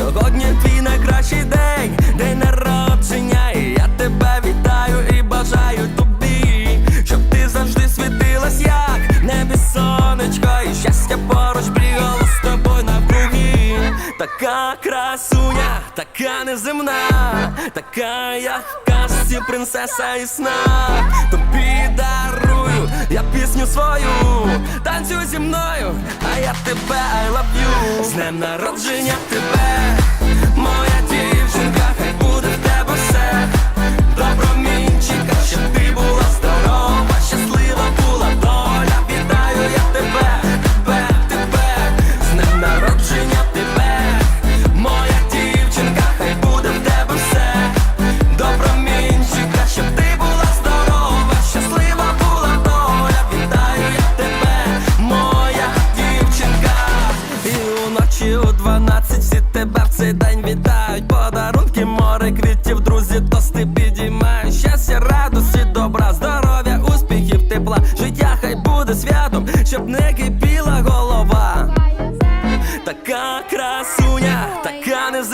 Сьогодні твій найкращий день, день народження, і я тебе вітаю і бажаю тобі, щоб ти завжди світилась, як в небі сонечко, і щастя поруч брігало з тобою на кругі. Така красуня, така неземна, така я в принцеса і сна тобі я пісню свою, танцюю зі мною, а я тебе I love you З днем народження тебе.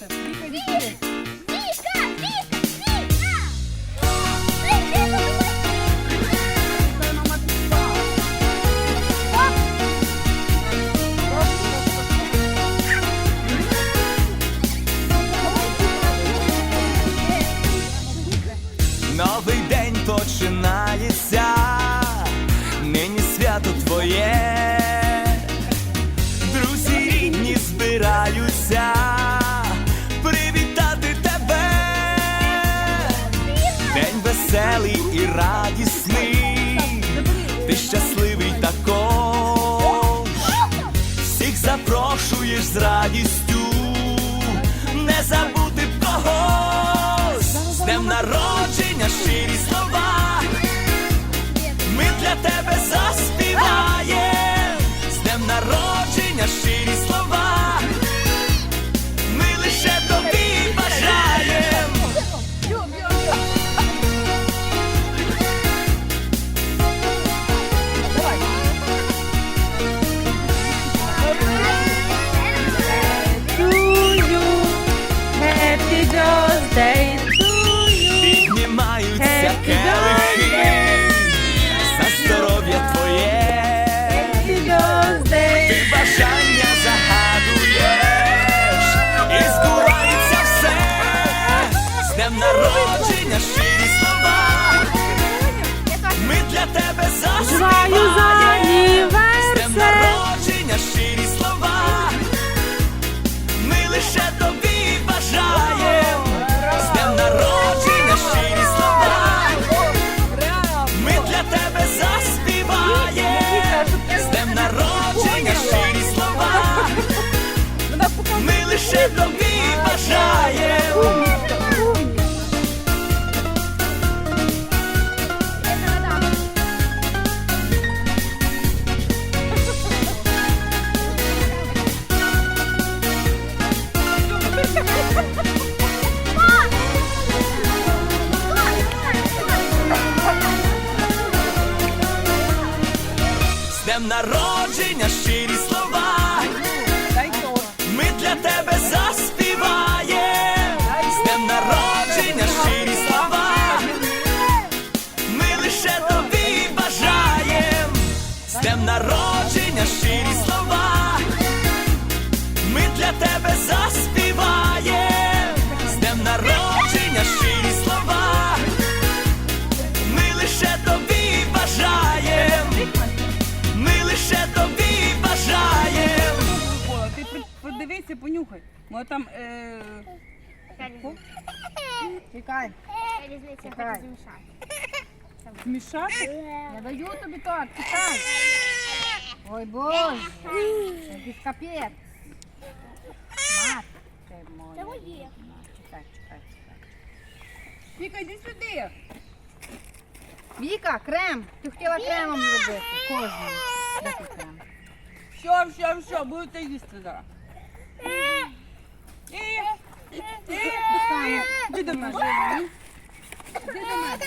对。cidades. Подивися, понюхай. Ми там. Е... Чекай. Різниця хочу змішати. Змішати? Я даю тобі так, чекай. Ой, боже. Якийсь капець. Мати моя. Це моє. Чекай, чекай, чекай. Віка, йди сюди. Віка, крем. Ти хотіла кремом робити. Кожному. Де ти крем? Все, все, все, будете їсти зараз. Іди до мене. Іди до мене.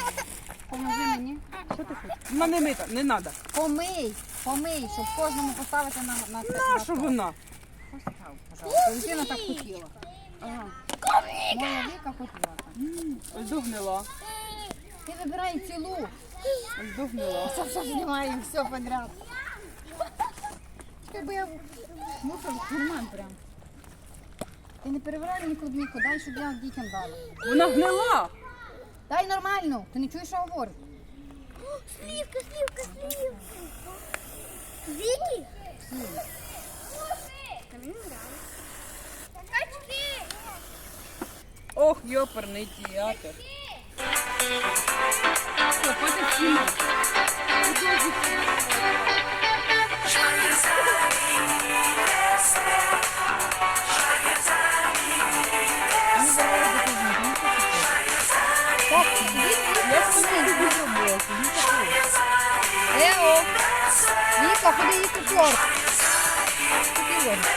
Поможи мені. Що ти хочеш? Не мита, не треба. Помий, помий, щоб кожному поставити на, на, на, Наша вона. Постав, пожалуйста. Так хотіла. Ага. Моя віка хотіла. Ось. Ти вибирай цілу. Ось догнила. Все, все знімаю, все подряд. Чекай, бо я мусор нормально прям. Ти не перевирай мені клубніку, дай, щоб я дітям дала. Вона гнила. Дай нормально, ти не чуєш, що говорю? Слівка, слівка, слівка. Віки? Та мені нравится. Качки! Ох, йоперний театр. Що, хватить знімати? Ео! Віка, ходи їсти торт. Ти ложиш.